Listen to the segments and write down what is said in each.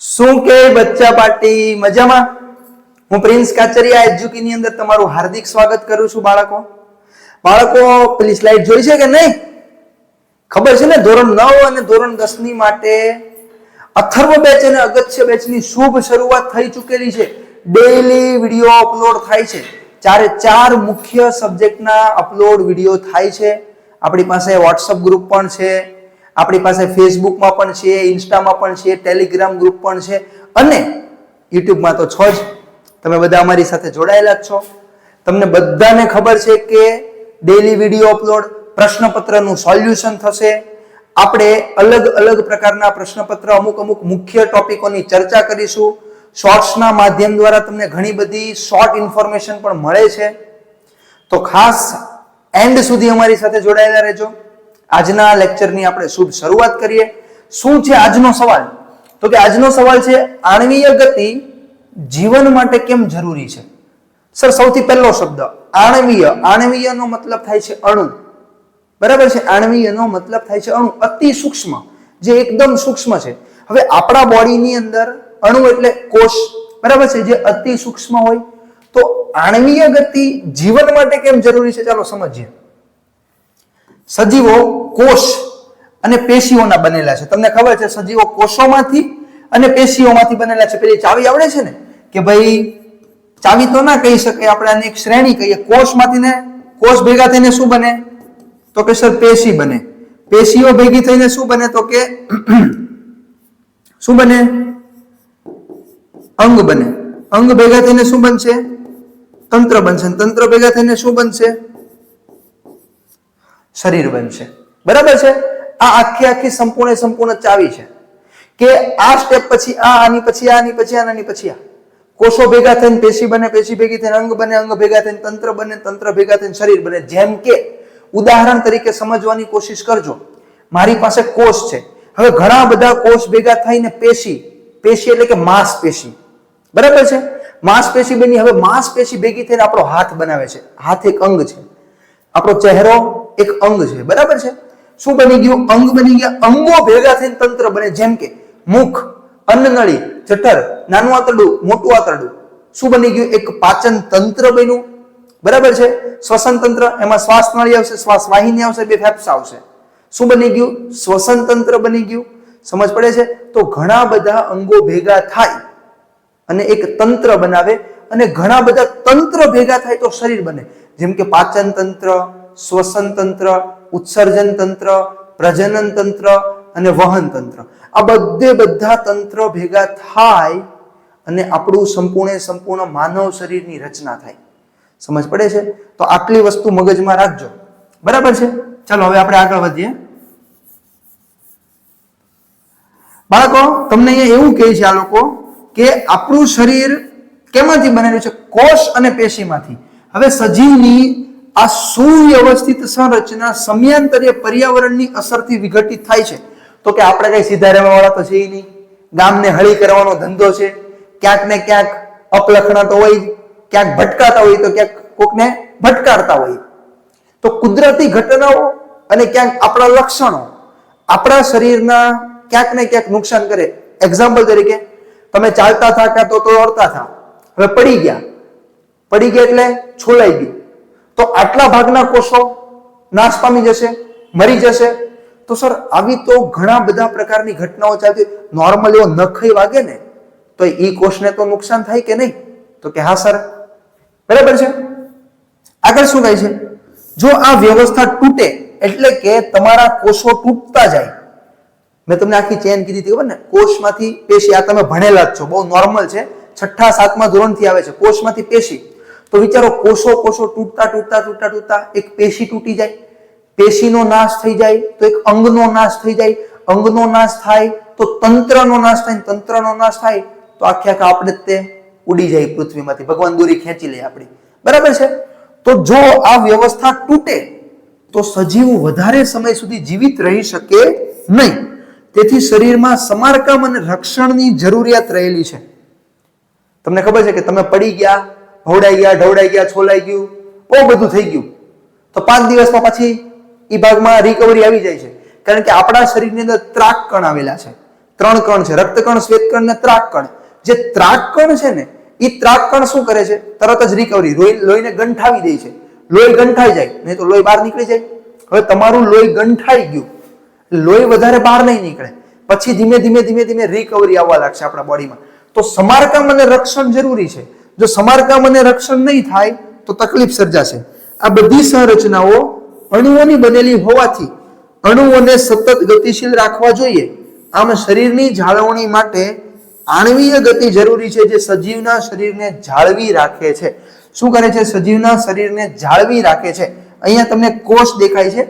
શું કે બચ્ચા પાર્ટી? મજામાં? હું પ્રિન્સ કાચરિયા એજ્યુકીની અંદર તમારું હાર્દિક સ્વાગત કરું છું બાળકો. બાળકો, પેલી સ્લાઇડ જોઈ છે કે નહીં? ખબર છે ને, ધોરણ નવ અને ધોરણ દસની માટે અથર્વ બેચ અને અગત્ય બેચની શુભ શરૂઆત થઈ ચૂકેલી છે. ડેઈલી વીડિયો અપલોડ થાય છે. ચારે ચાર મુખ્ય સબ્જેક્ટના અપલોડ વીડિયો થાય છે. આપણી પાસે વોટ્સઅપ ગ્રુપ પણ છે. આપણી પાસે ફેસબુકમાં પણ છે ઇન્સ્ટામાં પણ છે ટેલિગ્રામ ગ્રુપ પણ છે અને યુટ્યુબમાં તો છો જ. તમે બધા અમારી સાથે જોડાયેલા જ છો. તમને બધાને ખબર છે કે ડેલી વીડિયો અપલોડ પ્રશ્નપત્રનું સોલ્યુશન થશે. આપણે અલગ અલગ પ્રકારના પ્રશ્નપત્ર અમુક અમુક મુખ્ય ટોપિકોની ચર્ચા કરીશું. શોર્ટ્સના માધ્યમ દ્વારા તમને ઘણી બધી શોર્ટ ઇન્ફોર્મેશન પણ મળે છે. તો ખાસ એન્ડ સુધી અમારી સાથે જોડાયેલા રહેજો. આજના લેક્ચરની આપણે શુભ શરૂઆત કરીએ. શું છે આજનો સવાલ? તો કે આજનો સવાલ છે, આણવીય ગતિ જીવન માટે કેમ જરૂરી છે? સર, સૌથી પહેલો શબ્દ, આણવીય. આણવીયનો મતલબ થાય છે અણુ. બરાબર છે? આણવીયનો મતલબ થાય છે અણુ. અતિ સૂક્ષ્મ, જે એકદમ સૂક્ષ્મ છે. હવે આપણા બોડીની અંદર અણુ એટલે કોષ. બરાબર છે? જે અતિ સૂક્ષ્મ હોય. તો આણવીય ગતિ જીવન માટે કેમ જરૂરી છે? ચાલો સમજીએ. સજીવો કોષ અને પેશીઓના બનેલા છે. તમને ખબર છે સજીવો કોષોમાંથી અને પેશીઓમાંથી બનેલા છે. પેલી ચાવી આવડે છે ને? કે ભાઈ, ચાવી તો ના કહી શકે આપણે આની એક શ્રેણી કહીએ. કોષમાંથી ને કોષ ભેગા થઈને શું બને? તો કે સર પેશી બને. પેશીઓ ભેગી થઈને શું બને? તો કે શું બને? અંગ બને. અંગ ભેગા થઈને શું બનશે? તંત્ર બનશે. તંત્ર ભેગા થઈને શું બનશે? શરીર બનશે. બરાબર છે? આ આખી આખી સંપૂર્ણ સંપૂર્ણ ચાવી છે. કે આ સ્ટેપ પછી આ, આની પછી આની પછી આની પછી આ. કોષો ભેગા થઈને પેશી બને, પેશી ભેગી થઈને અંગ બને, અંગ ભેગા થઈને તંત્ર બને, તંત્ર ભેગા થઈને શરીર બને. જેમ કે, ઉદાહરણ તરીકે સમજવાની કોશિશ કરજો. મારી પાસે કોષ છે. હવે ઘણા બધા કોષ ભેગા થઈને પેશી પેશી એટલે કે માંસપેશી. બરાબર છે? માંસપેશી બની, હવે માંસપેશી ભેગી થઈને આપણો હાથ બનાવે છે. હાથ એક અંગ છે. આપણો ચહેરો એક અંગ છે, બરાબર છે? શું બની ગયું? અંગ બની ગયા. અંગો ભેગા થઈને તંત્ર બને. જેમ કે મુખ અન્નનળી જઠર, નાનું આંતરડું, મોટું આંતરડું. શું બની ગયું? એક પાચન તંત્ર બન્યું. બરાબર છે? શ્વસન તંત્ર, એમાં શ્વાસ નળી આવશે, શ્વાસ વાહિની આવશે, બે ફેફસા આવશે. શું બની ગયું? શ્વસન તંત્ર બની ગયું. સમજ પડે છે? તો ઘણા બધા અંગો ભેગા થાય અને એક તંત્ર બનાવે અને ઘણા બધા તંત્ર ભેગા થાય તો શરીર બને. જેમ કે પાચન તંત્ર, શ્વસન તંત્ર, ઉત્સર્જન તંત્ર, પ્રજનન તંત્ર અને વહન તંત્ર. આ બધે બધા તંત્ર ભેગા થાય અને આપણું સંપૂર્ણ સંપૂર્ણ માનવ શરીરની રચના થાય. સમજ પડે છે? તો આટલી વસ્તુ મગજમાં રાખજો. બરાબર છે? ચાલો, હવે આપણે આગળ વધીએ. બાળકો, તમને અહીંયા એવું કહે છે આ લોકો કે આપણું શરીર કેમાંથી બનેલું છે? કોષ અને પેશીમાંથી. હવે સજીવની આ સુવ્યવસ્થિત સંરચના સમયાંતરે પર્યાવરણની અસરથી વિઘટિત થાય છે. તો કે આપણે કઈ સીધા રહેવા વાળા તો છે નહીં. ગામને હળી કરવાનો ધંધો છે. ક્યાંક ને ક્યાંક અપલખણા તો હોય, ક્યાંક ભટકાતા હોય, તો ક્યાંક કોકને ભટકારતા હોય. તો કુદરતી ઘટનાઓ અને ક્યાંક આપણા લક્ષણો આપણા શરીરના ક્યાંક ને ક્યાંક નુકસાન કરે. એક્ઝામ્પલ તરીકે, તમે ચાલતા થા, ક્યાં તો તો દોડતા થા. હવે પડી ગયા. પડી ગયા એટલે છોલાઈ ગયું. તો આટલા ભાગના કોષો નાશ પામી જશે, મરી જશે. તો સર, આવી તો ઘણા બધા પ્રકારની ઘટનાઓ ચાલતી નોર્મલ એવો નખઈ વાગે ને, તો એ કોષને તો નુકસાન થાય કે નહીં? તો કે હા, સર. બરાબર છે? આગળ શું થાય છે? જો આ વ્યવસ્થા તૂટે એટલે કે તમારા કોષો તૂટતા જાય. મેં તમને આખી ચેન કીધી હતી, ખબર ને? કોષમાંથી પેશી, આ તમે ભણેલા જ છો, બહુ નોર્મલ છે. છઠ્ઠા, સાતમા ધોરણથી આવે છે. કોષમાંથી પેશી. તો વિચારો, કોષો કોષો તૂટતા તૂટતા તૂટતા તૂટતા એક પેશી તૂટી જાય. પેશીનો નાશ થઈ જાય તો એક અંગનો નાશ થઈ જાય. અંગનો નાશ થાય તો તંત્રનો નાશ થાય તંત્રનો નાશ થાય તો આખે આખા આપણે તે ઉડી જાય પૃથ્વીમાંથી. ભગવાન દોરી ખેંચી લે આપણી. બરાબર છે? તો જો આ વ્યવસ્થા તૂટે તો સજીવ વધારે સમય સુધી જીવિત રહી શકે નહીં. તેથી શરીરમાં સમારકામ અને રક્ષણની જરૂરિયાત રહેલી છે. તમને ખબર છે કે તમે પડી ગયા ભવડાઈ ગયા ઢવડાઈ ગયા, છોલાઈ ગયું, બહુ બધું થઈ ગયું. તો પાંચ દિવસમાં પછી એ ભાગમાં રિકવરી આવી જાય છે. કારણ કે આપણા શરીરની અંદર ત્રાક કણ આવેલા છે. ત્રણ કણ છે, રક્તકણ, શ્વેતકણ ને ત્રાકકણ જે ત્રાક કણ છે ને એ ત્રાક કણ શું કરે છે? તરત જ રિકવરી લોહી, લોહીને ગંઠાવી દે છે. લોહી ગંઠાઈ જાય, નહીં તો લોહી બહાર નીકળી જાય. હવે તમારું લોહી ગંઠાઈ ગયું લોહી વધારે બહાર નહીં નીકળે. પછી ધીમે ધીમે ધીમે ધીમે રિકવરી આવવા લાગશે આપણા બોડીમાં તો સમારકામ અને રક્ષણ જરૂરી છે. જો સમારકામ અને રક્ષણ નહીં થાય, તો તકલીફ સર્જાશે. આ બધી સંરચનાઓ અણુઓની બનેલી હોવાથી અણુઓને સતત ગતિશીલ રાખવા જોઈએ. આમ શરીરની જાળવણી માટે આણવીય ગતિ જરૂરી છે જે સજીવના શરીરને જાળવી રાખે છે. શું કરે છે? સજીવના શરીરને જાળવી રાખે છે. અહીંયા તમને કોષ દેખાય છે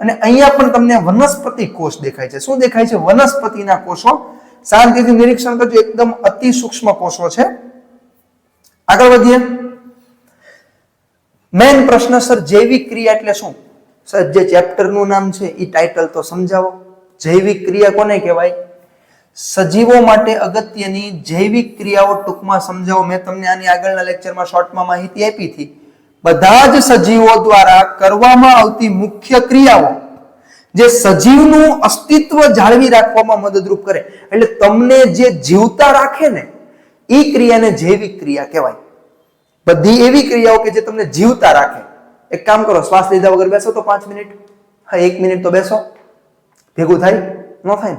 અને અહીંયા પણ તમને વનસ્પતિ કોષ દેખાય છે. શું દેખાય છે? વનસ્પતિના કોષો. શાંતિથી નિરીક્ષણ કરજો, એકદમ અતિ સૂક્ષ્મ કોષો છે. આગળ વધીએ. મેન પ્રશ્ન, સર, જૈવિક ક્રિયા એટલે શું? સર, જે ચેપ્ટરનું નામ છે એ ટાઇટલ તો સમજાવો. જૈવિક ક્રિયા કોને કહેવાય? સજીવો માટે અગત્યની જૈવિક ક્રિયાઓ ટૂંકમાં સમજાવો. મેં તમને આની આગળના લેક્ચરમાં શોર્ટમાં માહિતી આપી હતી. બધા જ સજીવો દ્વારા કરવામાં આવતી મુખ્ય ક્રિયાઓ જે સજીવનું અસ્તિત્વ જાળવી રાખવામાં મદદરૂપ કરે. એટલે તમને જે જીવતા રાખે ને એ ક્રિયાને જૈવિક ક્રિયા કહેવાય. બધી એવી ક્રિયાઓ કે જે તમને જીવતા રાખે. એક કામ કરો, શ્વાસ લીધા વગર બેસો તો પાંચ મિનિટ. હા, એક મિનિટ તો બેસો. ભેગું થાય? ન થાય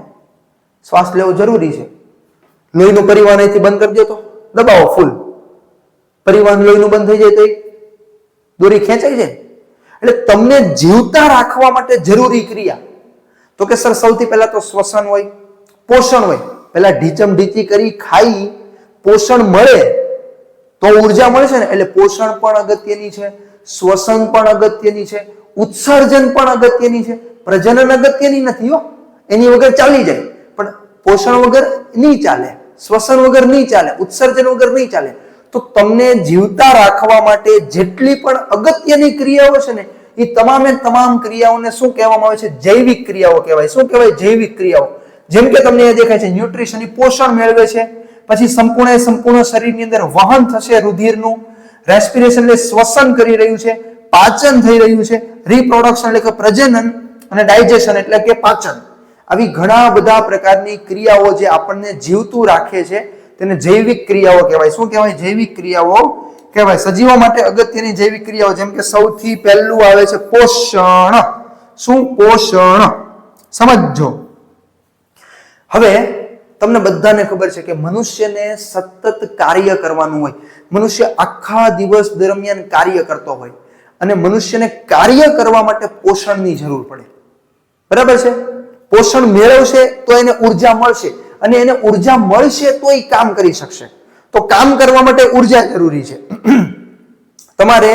શ્વાસ લેવો જરૂરી છે. લોહીનું પરિવહન અહીંથી બંધ કરી દો તો. દબાવો ફૂલ પરિવહન લોહીનું બંધ થઈ જાય તો દોરી ખેંચાઈ જાય. એટલે તમને જીવતા રાખવા માટે જરૂરી ક્રિયા. તો કે સર, સૌથી પહેલા તો શ્વસન હોય, પોષણ હોય. પહેલા ઢીચમ ઢીચી કરી, ખાઈ પોષણ મળે તો ઊર્જા મળશે ને? એટલે પોષણ પણ અગત્યની છે, શ્વસન પણ અગત્યની છે, ઉત્સર્જન પણ અગત્યની છે. પ્રજનન અગત્યની નથી હો. એની વગર ચાલી જાય. પણ પોષણ વગર નહીં ચાલે, શ્વસન વગર નહીં ચાલે, ઉત્સર્જન વગર નહીં ચાલે. તો તમને જીવતા રાખવા માટે જેટલી પણ અગત્યની ક્રિયાઓ છે ને, એ તમામે તમામ ક્રિયાઓને શું કહેવામાં આવે છે? જૈવિક ક્રિયાઓ કહેવાય. શું કહેવાય? જૈવિક ક્રિયાઓ. જેમ કે તમને એ દેખાય છે ન્યુટ્રિશન પોષણ મેળવે છે. પછી સંપૂર્ણ સંપૂર્ણ શરીરની અંદર વહન થશે રુધિરનું. રેસ્પિરેશન એટલે શ્વસન કરી રહ્યું છે, પાચન થઈ રહ્યું છે રિપ્રોડક્શન એટલે કે પ્રજનન અને ડાયજેશન એટલે કે પાચન. આવી ઘણા બધા પ્રકારની ક્રિયાઓ જે આપણને જીવતું રાખે છે, તેને જૈવિક ક્રિયાઓ કહેવાય. શું કહેવાય જૈવિક ક્રિયાઓ? કહેવાય સજીવો માટે અગત્યની જૈવિક ક્રિયાઓ જેમ કે સૌથી પહેલું આવે છે પોષણ. શું? પોષણ. સમજો હવે તમને બધાને ખબર છે કે મનુષ્યને સતત કાર્ય કરવાનું હોય. મનુષ્ય આખા દિવસ દરમિયાન કાર્ય કરતો હોય અને મનુષ્યને કાર્ય કરવા માટે પોષણની જરૂર પડે. બરાબર છે? પોષણ મેળવશે તો એને ઊર્જા મળશે અને એને ઊર્જા મળશે તો એ કામ કરી શકશે. તો કામ કરવા માટે ઊર્જા જરૂરી છે. તમારે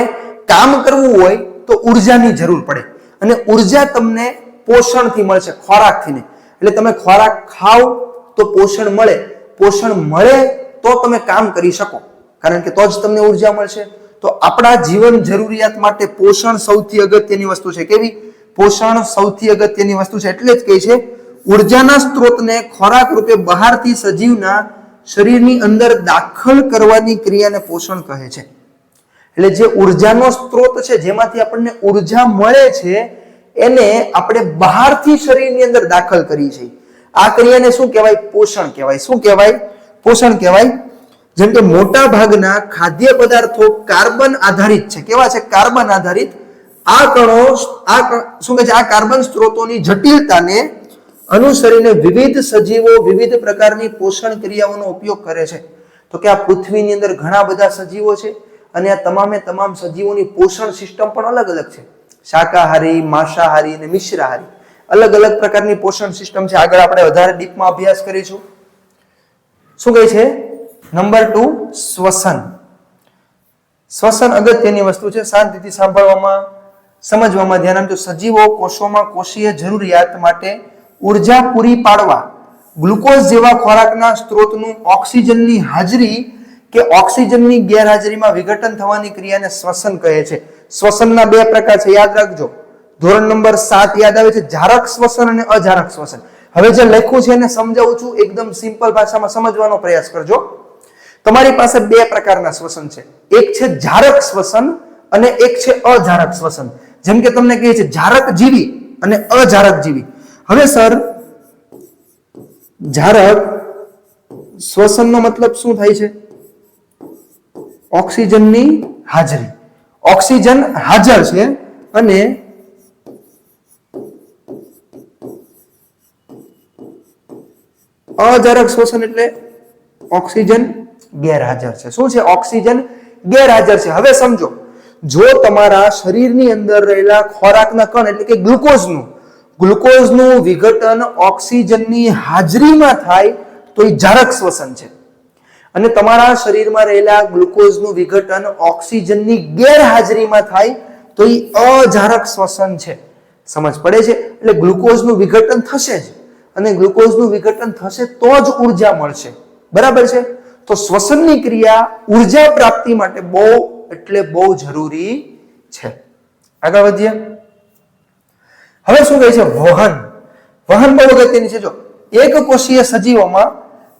કામ કરવું હોય તો ઉર્જાની જરૂર પડે અને ઊર્જા તમને પોષણથી મળશે, ખોરાકથી નહીં. એટલે તમે ખોરાક ખાવ તો પોષણ મળે. પોષણ મળે તો તમે કામ કરી શકો. કારણ કે તો જ તમને ઊર્જા મળશે. તો આપણા જીવન જરૂરિયાત માટે પોષણ સૌથી અગત્યની વસ્તુ છે કેવી? પોષણ સૌથી અગત્યની વસ્તુ છે એટલે જ કહે છે, ઉર્જાના સ્ત્રોતને ખોરાક રૂપે બહારથી સજીવના શરીરની અંદર દાખલ કરવાની ક્રિયાને પોષણ કહે છે. એટલે જે ઉર્જાનો સ્ત્રોત છે, જેમાંથી આપણને ઊર્જા મળે છે, એને આપણે બહારથી શરીરની અંદર દાખલ કરી છે. આ ક્રિયાને શું કહેવાય? પોષણ કહેવાય. શું કહેવાય? પોષણ કહેવાય? જેમ કે મોટા ભાગના ખાદ્ય પદાર્થો કાર્બન આધારિત છે. કેવા છે? કાર્બન આધારિત. આ કણો, આ શું કહે છે? આ કાર્બન સ્ત્રોતોની જટિલતાને અનુસરીને વિવિધ સજીવો વિવિધ પ્રકારની પોષણ ક્રિયાઓનો ઉપયોગ કરે છે. તો કે આ પૃથ્વીની અંદર ઘણા બધા સજીવો છે અને આ તમામે તમામ સજીવોની પોષણ સિસ્ટમ પણ અલગ અલગ છે. શાકાહારી, માંસાહારી અને મિશ્રાહારી. અલગ અલગ પ્રકારની પોષણ સિસ્ટમ છે. આગળ આપણે વધારે ડીપમાં અભ્યાસ કરીશું. શું કહે છે? નંબર ટુ શ્વસન. શ્વસન અગત્યની વસ્તુ છે. શાંતિથી સાંભળવામાં, સમજવામાં ધ્યાન આપજો. સજીવો કોષોમાં કોષીય જરૂરિયાત માટે ઊર્જા પૂરી પાડવા, ગ્લુકોઝ જેવા ખોરાકના સ્ત્રોતનું ઓક્સિજનની હાજરી કે ઓક્સિજનની ગેરહાજરીમાં વિઘટન થવાની ક્રિયાને શ્વસન કહે છે. શ્વસનના બે પ્રકાર છે. યાદ રાખજો. ધોરણ નંબર સાત યાદ આવે છે જારક શ્વસન અને અજારક શ્વસન હવે જે લખ્યું છે એને સમજાવું છું, એકદમ સિમ્પલ ભાષામાં સમજવાનો પ્રયાસ કરજો. તમારી પાસે બે પ્રકારના શ્વસન છે. એક છે જારક શ્વસન અને એક છે અજારક શ્વસન જેમ કે તમને કહે છે જારક જીવી અને અજારક જીવી. હવે સર ઝારક શ્વસનનો મતલબ શું થાય છે? ઓક્સિજનની હાજરી. ઓક્સિજન હાજર છે અને અજારક શ્વસન એટલે ઓક્સિજન ગેરહાજર છે. શું છે ઓક્સિજન ગેરહાજર છે? હવે સમજો, જો તમારા શરીરની અંદર રહેલા ખોરાકના કણ એટલે કે ગ્લુકોઝનું ગ્લુકોઝનું વિઘટન ઓક્સિજનની હાજરીમાં થાય તો એ જારક શ્વસન છે. અને તમારા શરીરમાં રહેલા ગ્લુકોઝનું વિઘટન ઓક્સિજનની ગેરહાજરીમાં થાય તો એ અજારક શ્વસન છે. સમજ પડે છે? એટલે ગ્લુકોઝનું વિઘટન થશે જ. અને ગ્લુકોઝનું વિઘટન થશે તો જ ઊર્જા મળશે. બરાબર છે? તો શ્વસનની ક્રિયા ઊર્જા પ્રાપ્તિ માટે બહુ, એટલે બહુ જરૂરી છે. આગળ વધીએ. હવે શું કહે છે? વહન. વહન બહુ અગત્યની છે. જો, એક કોષીય સજીવોમાં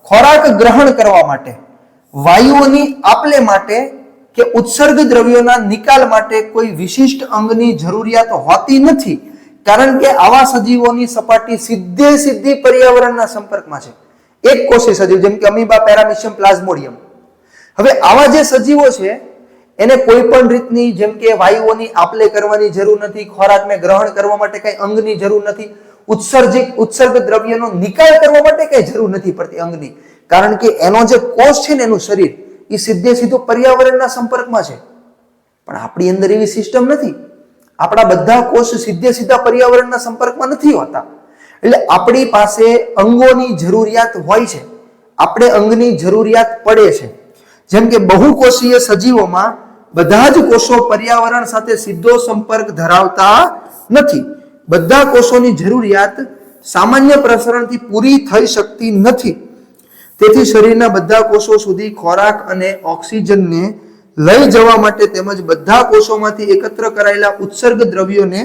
ખોરાક ગ્રહણ કરવા માટે, વાયુઓની આપલે માટે કે ઉત્સર્ગ દ્રવ્યોના નિકાલ માટે કોઈ વિશિષ્ટ અંગની જરૂરિયાત હોતી નથી કારણ કે આવા સજીવોની સપાટી સીધે સીધી પર્યાવરણના સંપર્કમાં છે. એક કોષી સજીવ, જેમ કે અમીબા પેરામિશિયમ પ્લાઝ્મોડિયમ. હવે આવા જે સજીવો છે, એને કોઈ પણ રીતની જેમ કે વાયુઓની આપલે કરવાની જરૂર નથી, ખોરાકને ગ્રહણ કરવા માટે કઈ અંગની જરૂર નથી, ઉત્સર્જિત, ઉત્સર્ગ દ્રવ્યનો નિકાલ કરવા માટે કઈ જરૂર નથી પડતી અંગની. કારણ કે એનો જે કોષ છે ને એનું શરીર એ સીધે સીધું પર્યાવરણના સંપર્કમાં છે. પણ આપણી અંદર એવી સિસ્ટમ નથી. આપણા બધા કોષ સીધે સીધા પર્યાવરણના સંપર્કમાં નથી હોતા. એટલે આપણી પાસે અંગોની જરૂરિયાત હોય છે. આપણે અંગની જરૂરિયાત પડે છે. જેમ કે બહુકોષીય સજીવોમાં બધા જ કોષો પર્યાવરણ સાથે સીધો સંપર્ક ધરાવતા નથી. બધા કોષોની જરૂરિયાત સામાન્ય પ્રસરણથી પૂરી થઈ શકતી નથી. તેથી શરીરના બધા કોષો સુધી ખોરાક અને ઓક્સિજનને લઈ જવા માટે તેમજ બધા કોષોમાંથી એકત્ર કરાયેલા ઉત્સર્ગ દ્રવ્યોને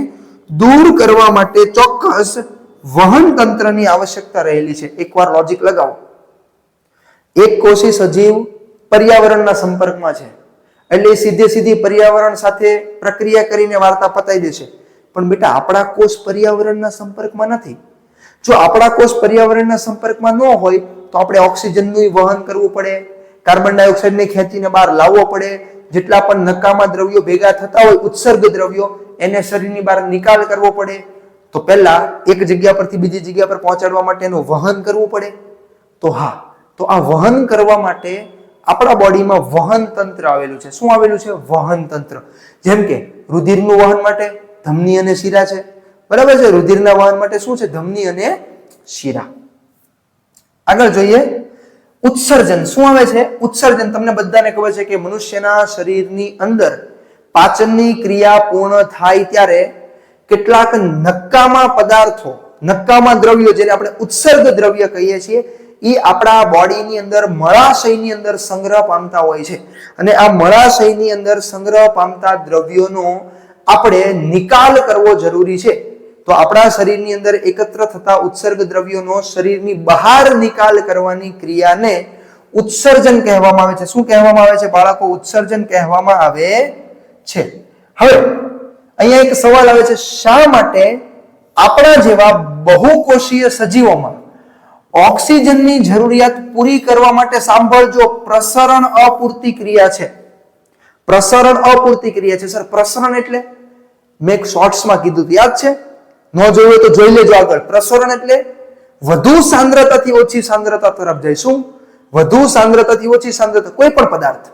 દૂર કરવા માટે ચોક્કસ વહન તંત્રની આવશ્યકતા રહેલી છે. એકવાર લોજિક લગાવો. એક કોષી સજીવ પર્યાવરણના સંપર્કમાં છે. એટલે સીધે સીધી પર્યાવરણ સાથે પ્રક્રિયા કરીને વાર્તા પતાઈ દેશે પણ બેટા, આપણા કોષ પર્યાવરણના સંપર્કમાં નથી. જો આપણા કોષ પર્યાવરણના સંપર્કમાં ન હોય, તો આપણે ઓક્સિજનનું વહન કરવું પડે. કાર્બન ડાયોક્સાઇડને ખેંચીને બહાર લાવવો પડે. જેટલા પણ નકામા દ્રવ્યો ભેગા થતા હોય, ઉત્સર્ગ દ્રવ્યો, એને શરીરની બહાર નિકાલ કરવો પડે. તો પહેલા એક જગ્યા પરથી બીજી જગ્યા પર પહોંચાડવા માટે એનું વહન કરવું પડે. તો હા, તો આ વહન કરવા માટે આપણા બોડીમાં વહન તંત્ર આવેલું છે. શું આવેલું છે? વહન તંત્ર. જેમ કે રુધિરનું વહન માટે ધમની અને શિરા છે. બરાબર છે? રુધિરના વહન માટે શું છે? ધમની અને શિરા. આગળ જોઈએ. ઉત્સર્જન. શું આવે છે? ઉત્સર્જન. તમને બધાને ખબર છે કે મનુષ્યના શરીરની અંદર પાચનની ક્રિયા પૂર્ણ થાય ત્યારે કેટલાક નક્કામાં પદાર્થો નક્કામાં દ્રવ્યો જેને આપણે ઉત્સર્ગ દ્રવ્ય કહીએ છીએ, એ આપણા બોડીની અંદર મળાશયની અંદર સંગ્રહ પામતા હોય છે. અને આ મળાશયની અંદર સંગ્રહ પામતા દ્રવ્યોનો આપણે નિકાલ કરવો જરૂરી છે. તો આપણા શરીરની અંદર એકત્ર થતા ઉત્સર્ગ દ્રવ્યોનો શરીરની બહાર નિકાલ કરવાની ક્રિયાને ઉત્સર્જન કહેવામાં આવે છે. શું કહેવામાં આવે છે બાળકો? ઉત્સર્જન કહેવામાં આવે છે. હવે અહીંયા એક સવાલ આવે છે, શા માટે આપણા જેવા બહુકોષીય સજીવોમાં ઓક્સિજનની જરૂરિયાત પૂરી કરવા માટે સાંભળજો, પ્રસરણ અપૂરતી ક્રિયા છે. પ્રસરણ અપૂરતી ક્રિયા છે. સર, પ્રસરણ એટલે મેં એક શોર્ટ્સમાં કીધું યાદ છે? ન જોયું હોય તો જોઈ લેજો આગળ. પ્રસરણ એટલે વધુ સાંદ્રતાથી ઓછી સાંદ્રતા તરફ જઈશું વધુ સાંદ્રતાથી ઓછી સાંદ્રતા, કોઈ પણ પદાર્થ.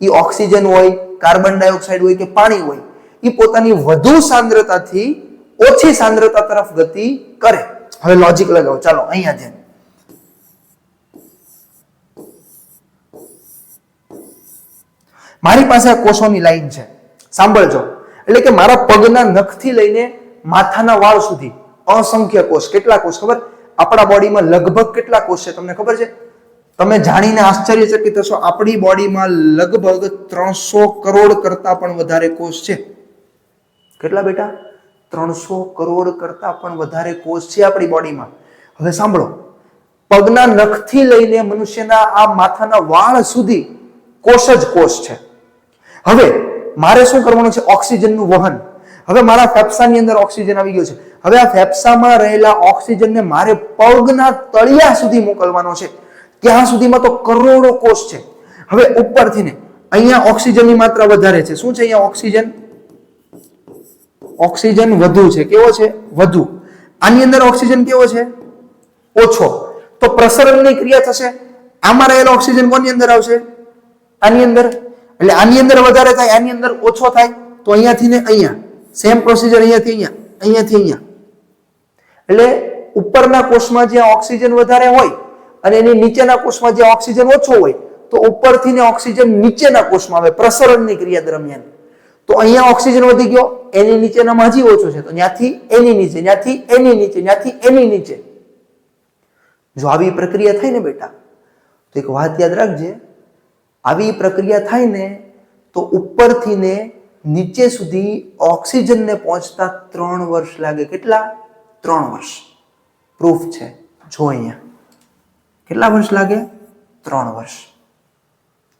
એ ઓક્સિજન હોય, કાર્બન ડાયોક્સાઇડ હોય કે પાણી હોય એ પોતાની વધુ સાંદ્રતાથી ઓછી સાંદ્રતા તરફ ગતિ કરે. હવે લોજિક લગાવો. ચાલો, અહીંયા ધ્યાન. મારી પાસે આ કોષોની લાઈન છે. સાંભળજો. એટલે કે મારા પગના નખથી લઈને માથાના વાળ સુધી અસંખ્ય કોષ. કેટલા કોષ ખબર? આપણા બોડીમાં લગભગ કેટલા કોષ છે તમને ખબર છે? તમે જાણીને આશ્ચર્યચકિત થશો, આપણી બોડીમાં લગભગ ત્રણસો કરોડ કરતા પણ વધારે કોષ છે. કેટલા બેટા? ત્રણસો કરોડ કરતા પણ વધારે કોષ છે આપણી બોડીમાં. હવે સાંભળો, પગના નખથી લઈને મનુષ્યના આ માથાના વાળ સુધી કોષ જ કોષ છે. હવે મારે શું કરવાનું છે? ઓક્સિજનનું વહન. હવે મારા ફેફસાની અંદર ઓક્સિજન આવી ગયો છે. હવે આ ફેફસામાં રહેલા ઓક્સિજનને મારે પગના તળિયા સુધી મોકલવાનો છે. ત્યાં સુધીમાં તો કરોડો કોષ છે. હવે ઉપરથી ને અહીંયા ઓક્સિજનની માત્રા વધારે છે. શું છે અહીંયા ઓક્સિજન? ઓક્સિજન વધુ છે. કેવો છે? વધુ. આની અંદર ઓક્સિજન કેવો છે? ઓછો. તો પ્રસરણની ક્રિયા થશે. આમાં રહેલો ઓક્સિજન કોની અંદર આવશે? આની અંદર. એટલે આની અંદર વધારે થાય, આની અંદર ઓછો થાય, તો અહીંયાથી ને અહીંયા. સેમ પ્રોસીજર અહીંયાથી અહીંયા અહીંયાથી અહીંયા. એટલે ઉપરના કોષમાં જ્યાં ઓક્સિજન વધારે હોય અને એની નીચેના કોષમાં જ્યાં ઓક્સિજન ઓછો હોય, તો ઉપરથી ને ઓક્સિજન નીચેના કોષમાં આવે, પ્રસરણની ક્રિયા દરમિયાન. તો અહીંયા ઓક્સિજન વધી ગયો, એની નીચેનામાં હજી ઓછો છે. તો ત્યાંથી એની નીચે, ત્યાંથી એની નીચે, ત્યાંથી એની નીચે. જો આવી પ્રક્રિયા થાય ને બેટા, તો એક વાત યાદ રાખજે, આવી પ્રક્રિયા થાય ને, તો ઉપરથી ને નીચે સુધી ઓક્સિજનને પહોંચતા ત્રણ વર્ષ લાગે. કેટલા? ત્રણ વર્ષ. પ્રૂફ છે. જો અહીંયા. કેટલા વર્ષ લાગે? ત્રણ વર્ષ.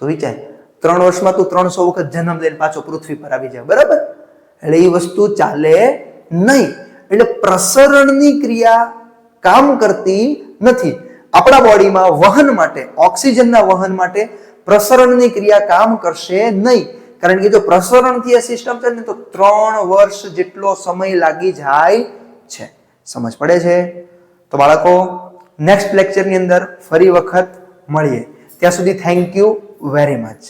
તો વિચાર. ત્રણ વર્ષમાં તું ત્રણસો વખત જન્મ લઈને પાછો પૃથ્વી પર આવી જાય બરાબર? એટલે એ વસ્તુ ચાલે નહીં. એટલે પ્રસરણની ક્રિયા કામ કરતી નથી. આપણા બોડીમાં વહન માટે, ઓક્સિજનના વહન માટે પ્રસરણની ક્રિયા કામ કરશે નહીં. કારણ કે જો પ્રસરણથી આ સિસ્ટમ છે ને, તો ત્રણ વર્ષ જેટલો સમય લાગી જાય છે. સમજ પડે છે? તો બાળકો નેક્સ્ટ લેક્ચરની અંદર ફરી વખત મળીએ. ત્યાં સુધી થેન્ક યુ વેરી મચ